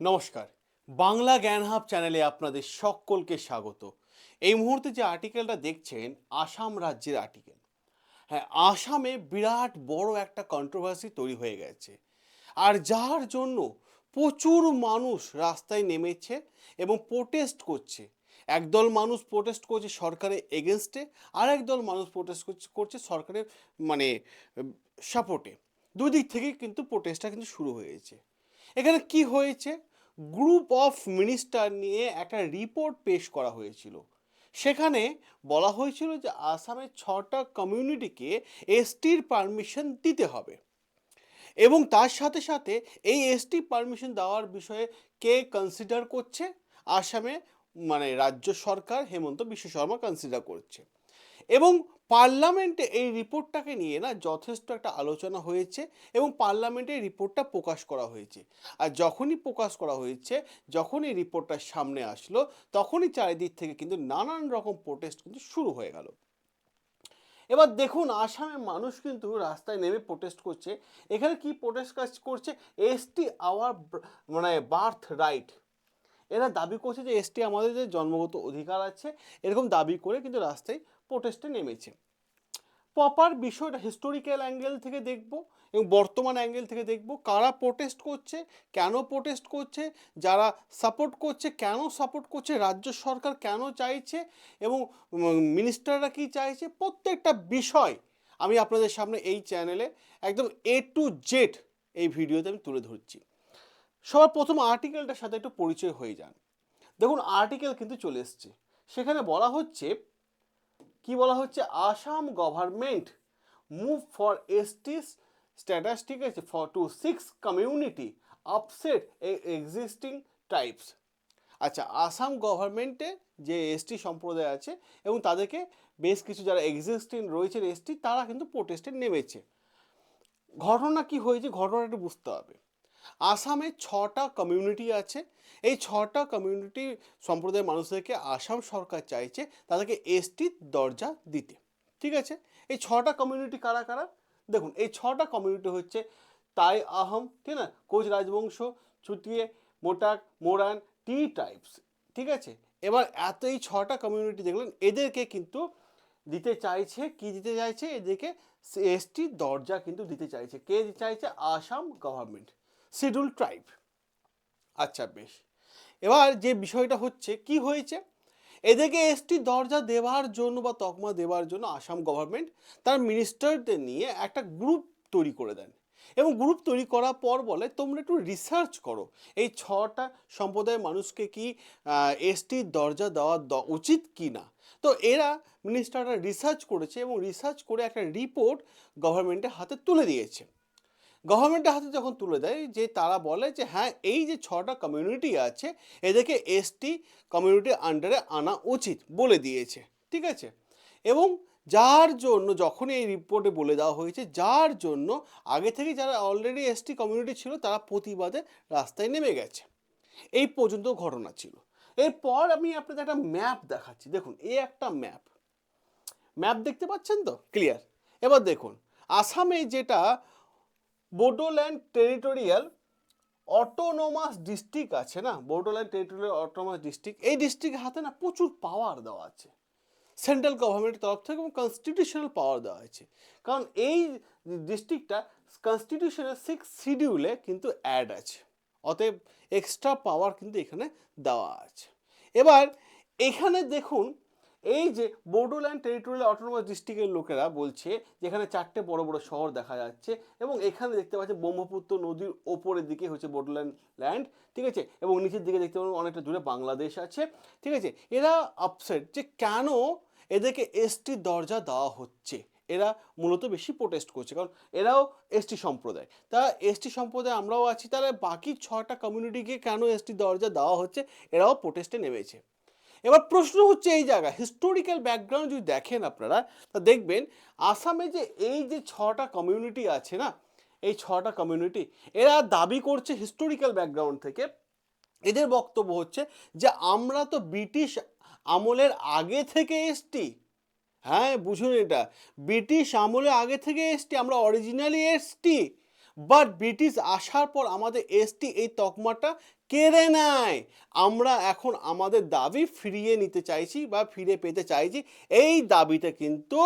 নমস্কার। বাংলা জ্ঞান হাব চ্যানেলে আপনাদের সকলকে স্বাগত। এই মুহূর্তে যে আর্টিকেলটা দেখছেন, আসাম রাজ্যের আর্টিকেল। হ্যাঁ আসামে বিরাট বড় একটা কন্ট্রোভার্সি তৈরি হয়ে গেছে। আর যার জন্য প্রচুর মানুষ রাস্তায় নেমেছে এবং প্রোটেস্ট করছে। একদল মানুষ প্রোটেস্ট করছে সরকারের এগেনস্টে আর একদল মানুষ প্রোটেস্ট করছে সরকারের মানে সাপোর্টে দুই দিক থেকেই কিন্তু প্রোটেস্টটা কিন্তু শুরু হয়েছে। এখানে কি হয়েছে? গ্রুপ অফ মিনিস্টার নিয়ে একটা রিপোর্ট পেশ করা হয়েছিল। সেখানে বলা হয়েছিল যে আসামের ছটা কমিউনিটিকে এসটির পারমিশন দিতে হবে এবং তার সাথে সাথে এই এসটি পারমিশন দেওয়ার বিষয়ে কে কনসিডার করছে? আসামে মানে রাজ্য সরকার হেমন্ত বিশ্ব শর্মা কনসিডার করছে। এবং পার্লামেন্টে এই রিপোর্টটাকে নিয়ে না যথেষ্ট একটা আলোচনা হয়েছে এবং পার্লামেন্টে রিপোর্টটা প্রকাশ করা হয়েছে। আর যখনই প্রকাশ করা হয়েছে যখন এই রিপোর্টটা সামনে আসলো, তখনই চারিদিক থেকে কিন্তু নানান রকম প্রোটেস্ট কিন্তু শুরু হয়ে গেল। এবার দেখুন আসামের মানুষ কিন্তু রাস্তায় নেমে প্রোটেস্ট করছে। এখানে কি প্রোটেস্ট কাজ করছে? এসটি আওয়ার মানে বার্থ রাইট এরা দাবি করছে যে এসটি আমাদের যে জন্মগত অধিকার আছে, এরকম দাবি করে কিন্তু রাস্তায় প্রোটেস্টে নেমেছে। প্রপার বিষয়টা হিস্টোরিক্যাল অ্যাঙ্গেল থেকে দেখব এবং বর্তমান অ্যাঙ্গেল থেকে দেখব। কারা প্রোটেস্ট করছে, কেন প্রোটেস্ট করছে, যারা সাপোর্ট করছে, কেন সাপোর্ট করছে, রাজ্য সরকার কেন চাইছে এবং মিনিস্টাররা কি চাইছে, প্রত্যেকটা বিষয় আমি আপনাদের সামনে এই চ্যানেলে একদম এ টু জেড এই ভিডিওতে আমি তুলে ধরছি। সবার প্রথম আর্টিকেলটার সাথে একটু পরিচয় হয়ে যান। দেখুন আর্টিকেল কিন্তু চলে এসছে। সেখানে বলা হচ্ছে কি বলা হচ্ছে? Assam government move for STs status ঠিক আছে for two six community upset existing types আচ্ছা আসাম গভর্নমেন্টে যে এসটি সম্প্রদায় আছে এবং তাদেরকে বেশ কিছু যারা এক্সিস্টিং রয়েছেন এসটি তারা কিন্তু প্রোটেস্টে নেমেছে। ঘটনা কি হয়েছে? ঘটনাটা বুঝতে হবে। আসামে ছটা কমিউনিটি আছে। এই ছটা কমিউনিটি সম্প্রদায়ের মানুষদেরকে আসাম সরকার চাইছে তাদেরকে এসটির দরজা দিতে। ঠিক আছে? এই ছটা কমিউনিটি কারা কারা? দেখুন, এই ছটা কমিউনিটি হচ্ছে তাই আহম, ঠিক না? কোচ রাজবংশ চুটিয়ে মোটাক, মোরান টি টাইপস ঠিক আছে? এবার এত এই ছটা কমিউনিটি দেখলেন, এদেরকে কিন্তু দিতে চাইছে, কি দিতে চাইছে? এদেরকে এসটি দরজা কিন্তু দিতে চাইছে। কে চাইছে? আসাম গভর্নমেন্ট শিডিউল ট্রাইব আচ্ছা বেশ। এবার যে বিষয়টা হচ্ছে, কি হয়েছে? এদেরকে এসটি দরজা দেওয়ার জন্য বা তকমা দেওয়ার জন্য আসাম গভর্নমেন্ট তার মিনিস্টারদের নিয়ে একটা গ্রুপ তৈরি করে দেন। এবং গ্রুপ তৈরি করার পর বলে, তোমরা একটু রিসার্চ করো। এই ছটা সম্প্রদায়ের মানুষকে কি এসটির দরজা দেওয়া উচিত কি না? তো এরা মিনিস্টাররা রিসার্চ করেছে এবং রিসার্চ করে একটা রিপোর্ট গভর্নমেন্টের হাতে তুলে দিয়েছে। গভর্নমেন্টের হাতে যখন তুলে দেয়, যে তারা বলে যে হ্যাঁ এই যে ছটা কমিউনিটি আছে, এদেরকে এসটি কমিউনিটির আন্ডারে আনা উচিত, বলে দিয়েছে। ঠিক আছে? এবং যার জন্য যখন এই রিপোর্টে বলে দেওয়া হয়েছে, যার জন্য আগে থেকে যারা অলরেডি এসটি কমিউনিটি ছিল, তারা প্রতিবাদে রাস্তায় নেমে গেছে। এই পর্যন্ত ঘটনা ছিল। এরপর আমি আপনাদের একটা ম্যাপ দেখাচ্ছি। দেখুন, এই একটা ম্যাপ ম্যাপ দেখতে পাচ্ছেন তো? ক্লিয়ার এবার দেখুন, আসামে যেটা বোডোল্যান্ড টেরিটোরিয়াল অটোনোমাস ডিস্ট্রিক্ট আছে না? বোডোল্যান্ড টেরিটোরিয়াল অটোনোমাস ডিস্ট্রিক্ট এই ডিস্ট্রিক্টের হাতে না প্রচুর পাওয়ার দেওয়া আছে। সেন্ট্রাল গভর্নমেন্টের তরফ থেকে এবং কনস্টিটিউশনাল পাওয়ার দেওয়া আছে কারণ এই ডিস্ট্রিক্টটা কনস্টিটিউশনের সিক্স শিডিউলে কিন্তু অ্যাড আছে। অতএব এক্সট্রা পাওয়ার কিন্তু এখানে দেওয়া আছে। এবার এখানে দেখুন এই যে বোডোল্যান্ড টেরিটোরিয়াল অটোনোমাস ডিস্ট্রিক্টের লোকেরা বলছে যেখানে চারটে বড় বড় শহর দেখা যাচ্ছে এবং এখানে দেখতে পাচ্ছে ব্রহ্মপুত্র নদীর ওপরের দিকে হচ্ছে বোডোল্যান্ড ল্যান্ড ঠিক আছে? এবং নিচের দিকে দেখতে পাবেন অনেকটা দূরে বাংলাদেশ আছে, ঠিক আছে? এরা আপসেট যে কেন এদেরকে এসটি দরজা দেওয়া হচ্ছে? এরা মূলত বেশি প্রোটেস্ট করছে, কারণ এরাও এসটি সম্প্রদায়। তা এসটি সম্প্রদায় আমরাও আছি, তাহলে বাকি ছটা কমিউনিটিকে কেন এসটি দরজা দেওয়া হচ্ছে? এরাও প্রোটেস্টে নেমেছে। এবার প্রশ্ন হচ্ছে এই জায়গা হিস্টোরিক্যাল ব্যাকগ্রাউন্ড যদি দেখেন আপনারা, তা দেখবেন আসামে যে এই যে ছটা কমিউনিটি আছে না, এই ছটা কমিউনিটি এরা দাবি করছে হিস্টোরিক্যাল ব্যাকগ্রাউন্ড থেকে। এদের বক্তব্য হচ্ছে যে, আমরা তো ব্রিটিশ আমলের আগে থেকে এসটি হ্যাঁ বুঝুন এটা। ব্রিটিশ আমলে আগে থেকে এসটি আমরা অরিজিনালি এসটি বাট ব্রিটিশ আসার পর আমাদের এসটি এই তকমাটা কেড়ে নেয়। আমরা এখন আমাদের দাবি ফিরিয়ে নিতে চাইছি বা ফিরে পেতে চাইছি। এই দাবিতে কিন্তু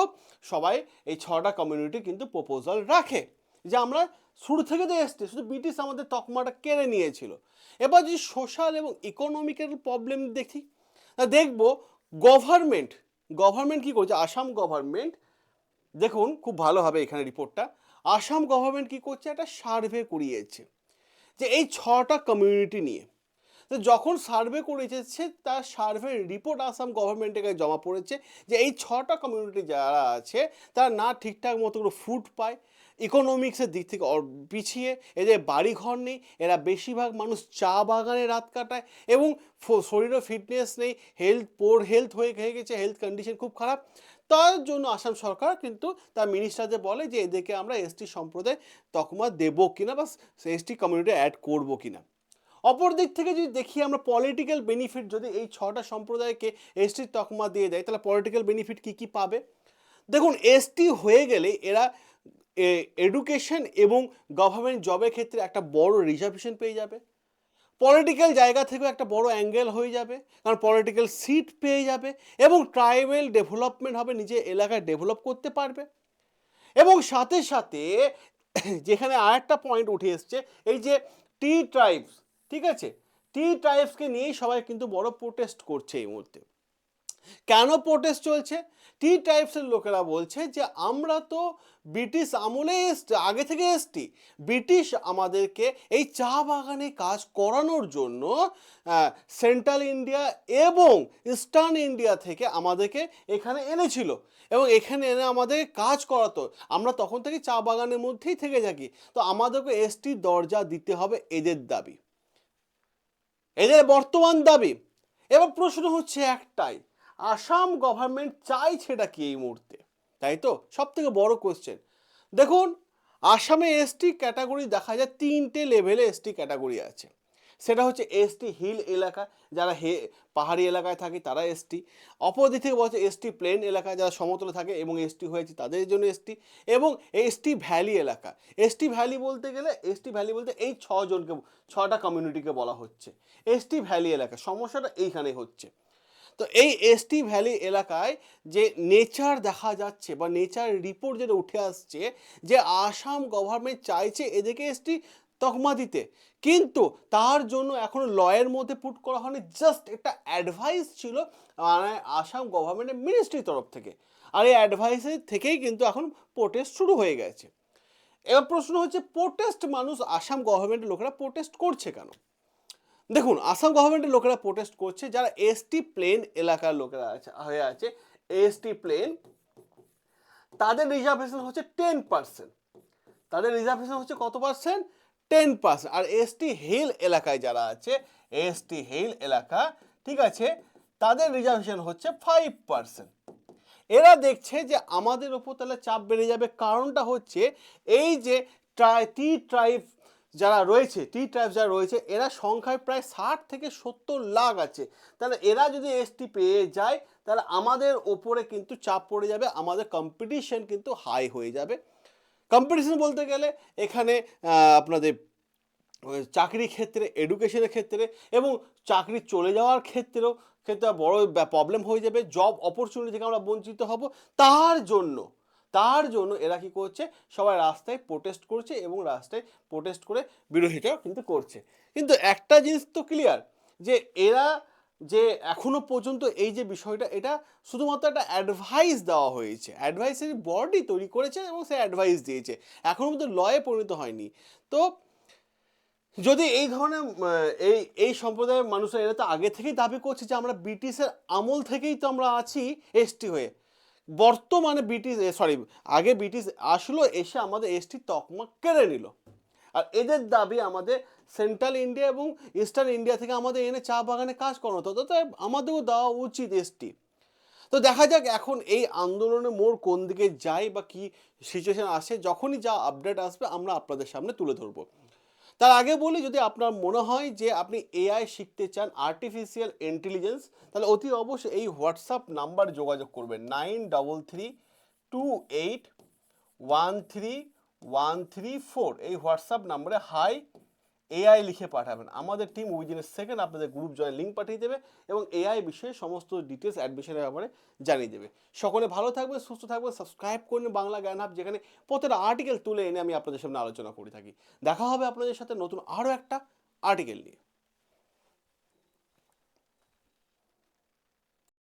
সবাই এই ছটা কমিউনিটি কিন্তু প্রপোজাল রাখে যে আমরা শুরু থেকে তো এসছি শুধু ব্রিটিশ আমাদের তকমাটা কেড়ে নিয়েছিল। এবার যদি সোশ্যাল এবং ইকোনমিক্যাল প্রবলেম দেখি দেখব গভর্নমেন্ট গভর্নমেন্ট কী করছে? আসাম গভর্নমেন্ট দেখুন, খুব ভালো হবে এখানে রিপোর্টটা আসাম গভর্নমেন্ট কী করছে? একটা সার্ভে করিয়েছে। যে এই ছটা কমিউনিটি নিয়ে তো যখন সার্ভে করেছে তার সার্ভে রিপোর্ট আসাম গভর্নমেন্টের কাছে জমা পড়েছে যে এই ছটা কমিউনিটি যারা আছে, তারা না ঠিকঠাক মতো করে ফুড পায় ইকোনমিক্সের দিক থেকে পিছিয়ে, এদের বাড়িঘর নেই, এরা বেশিরভাগ মানুষ চা বাগানে রাত কাটায় এবং শরীরও ফিটনেস নেই হেলথ পোর হেলথ হয়ে হয়ে গেছে হেলথ কন্ডিশন খুব খারাপ। তার জন্য আসাম সরকার কিন্তু তার মিনিস্টারদের বলে যে এদেরকে আমরা এসটি সম্প্রদায় তকমা দেবো কিনা বা এসটি কমিউনিটি অ্যাড করব কিনা। অপর দিক থেকে যদি দেখি আমরা পলিটিক্যাল বেনিফিট যদি এই ছটা সম্প্রদায়কে এসটির তকমা দিয়ে দেয়, তাহলে পলিটিক্যাল বেনিফিট কী কী পাবে? দেখুন এসটি হয়ে গেলে এরা এডুকেশন এবং গভর্নমেন্ট জবের ক্ষেত্রে একটা বড় রিজার্ভেশন পেয়ে যাবে। পলিটিক্যাল জায়গা থেকেও একটা বড় অ্যাঙ্গেল হয়ে যাবে, কারণ পলিটিক্যাল সিট পেয়ে যাবে এবং ট্রাইবেল ডেভেলপমেন্ট হবে নিজের এলাকায় ডেভেলপ করতে পারবে। এবং সাথে সাথে যেখানে আর একটা পয়েন্ট উঠে এসছে, এই যে টি ট্রাইবস ঠিক আছে? টি ট্রাইবসকে নিয়েই সবাই কিন্তু বড় প্রোটেস্ট করছে এই মুহূর্তে। কেন প্রোটেস্ট চলছে? টি টাইপসের লোকেরা বলছে যে, আমরা তো ব্রিটিশ আমলে এসছি, আগে থেকে এসছি। ব্রিটিশ আমাদেরকে এই চা বাগানে কাজ করানোর জন্য সেন্ট্রাল ইন্ডিয়া এবং ইস্টার্ন ইন্ডিয়া থেকে আমাদেরকে এখানে এনেছিল। এবং এখানে এনে আমাদের কাজ করাতো। আমরা তখন থেকে চা বাগানের মধ্যেই থেকে থাকি। তো আমাদেরকে এসটি দরজা দিতে হবে এদের দাবি। এদের বর্তমান দাবি। এবার প্রশ্ন হচ্ছে একটাই। আসাম গভর্নমেন্ট চাইছেটা কি এই মুহূর্তে? তাই তো? সব থেকে বড় কোশ্চেন দেখুন, আসামে এসটি ক্যাটাগরি দেখা যায় তিনটে লেভেলে এসটি ক্যাটাগরি আছে। সেটা হচ্ছে এসটি হিল এলাকা, যারা হে, পাহাড়ি এলাকায় থাকে তারা এসটি অপর দিক থেকে বলছে এসটি প্লেন এলাকায় যারা সমতলে থাকে এবং এসটি হয়েছে তাদের জন্য এসটি এবং এসটি ভ্যালি এলাকা। এসটি ভ্যালি বলতে গেলে এসটি ভ্যালি বলতে এই ছজনকে, ছটা কমিউনিটিকে বলা হচ্ছে। এসটি ভ্যালি এলাকা। সমস্যাটা এইখানে হচ্ছে। তো এই এসটি ভ্যালি এলাকায় যে নেচার দেখা যাচ্ছে বা নেচার রিপোর্ট যেটা উঠে আসছে যে আসাম গভর্নমেন্ট চাইছে এদেরকে এসটি তকমা দিতে। কিন্তু তার জন্য এখনও লয়ের মধ্যে পুট করা হয়নি জাস্ট একটা অ্যাডভাইস ছিল মানে আসাম গভর্নমেন্টের মিনিস্ট্রির তরফ থেকে। আর এই অ্যাডভাইসের থেকেই কিন্তু এখন প্রোটেস্ট শুরু হয়ে গেছে। এবার প্রশ্ন হচ্ছে প্রোটেস্ট মানুষ আসাম গভর্নমেন্টের লোকেরা প্রোটেস্ট করছে কেন? দেখুন, আসাম গভর্নমেন্টের লোকেরা প্রোটেস্ট করছে, যারা এসটি প্লেন এলাকার লোকেরা আছে, হয়ে আছে এসটি প্লেন তাদের রিজার্ভেশন হচ্ছে টেন পার্সেন্ট তাদের রিজার্ভেশন হচ্ছে কত পার্সেন্ট টেন পার্সেন্ট আর এসটি হিল এলাকায় যারা আছে এসটি হিল এলাকা, ঠিক আছে, তাদের রিজার্ভেশন হচ্ছে ফাইভ পার্সেন্ট এরা দেখছে যে আমাদের ওপর তাহলে চাপ বেড়ে যাবে, কারণটা হচ্ছে এই যে ট্রাই টি ট্রাইব যারা রয়েছে, টি ট্রাইব যারা রয়েছে, এরা সংখ্যায় প্রায় ষাট থেকে সত্তর লাখ আছে। তাহলে এরা যদি এসটি পেয়ে যায়, তাহলে আমাদের ওপরে কিন্তু চাপ পড়ে যাবে, আমাদের কম্পিটিশন কিন্তু হাই হয়ে যাবে। কম্পিটিশন বলতে গেলে এখানে আপনাদের চাকরি ক্ষেত্রে এডুকেশনের ক্ষেত্রে এবং চাকরি চলে যাওয়ার ক্ষেত্রেও ক্ষেত্রে বড় প্রবলেম হয়ে যাবে। জব অপরচুনিটি থেকে আমরা বঞ্চিত হব। তার জন্য তার জন্য এরা কি করছে? সবাই রাস্তায় প্রোটেস্ট করছে এবং রাস্তায় প্রোটেস্ট করে বিরোধিতাও কিন্তু করছে। কিন্তু একটা জিনিস তো ক্লিয়ার যে এরা যে এখনও পর্যন্ত এই যে বিষয়টা, এটা শুধুমাত্র একটা অ্যাডভাইস দেওয়া হয়েছে। অ্যাডভাইসের বডি তৈরি করেছে এবং সে অ্যাডভাইস দিয়েছে। এখনও পর্যন্ত লয়ে পরিণত হয়নি। তো যদি এই ধরনের এই এই সম্প্রদায়ের মানুষরা, এরা তো আগে থেকেই দাবি করছে যে আমরা ব্রিটিশের আমল থেকেই তো আমরা আছি, এসটি হয়ে। বর্তমানে ব্রিটিশ সরি আগে ব্রিটিশ আসলো, এসে আমাদের এসটি তকমা কেড়ে নিল। আর এদের দাবি আমাদের সেন্ট্রাল ইন্ডিয়া এবং ইস্টার্ন ইন্ডিয়া থেকে আমাদের এনে চা বাগানে কাজ করানো হতো। তো আমাদেরও দেওয়া উচিত এসটি তো দেখা যাক এখন এই আন্দোলনের মোড় কোন দিকে যায় বা কি সিচুয়েশন আসে। যখনই যা আপডেট আসবে, আমরা আপনাদের সামনে তুলে ধরবো। তার আগে বলি, যদি আপনার মনে হয় যে আপনি এআই শিখতে চান আর্টিফিশিয়াল ইন্টেলিজেন্স তাহলে অতি অবশ্যই এই হোয়াটসঅ্যাপ নাম্বার যোগাযোগ করবেন। Nine double three two eight one three one three four এই হোয়াটসঅ্যাপ নাম্বারে হাই এআই লিখে পাঠাবেন। আমাদের টিম উইদিন এ সেকেন্ড আপনাদের গ্রুপ জয়েন লিঙ্ক পাঠিয়ে দেবে এবং এআই বিষয়ে সমস্ত ডিটেলস অ্যাডমিশনের ব্যাপারে জানিয়ে দেবে। সকলে ভালো থাকবে সুস্থ থাকবে সাবস্ক্রাইব করুন বাংলা জ্ঞান হাব যেখানে প্রত্যেকটা আর্টিকেল তুলে এনে আমি আপনাদের সামনে আলোচনা করে থাকি। দেখা হবে আপনাদের সাথে নতুন আরও একটা আর্টিকেল নিয়ে।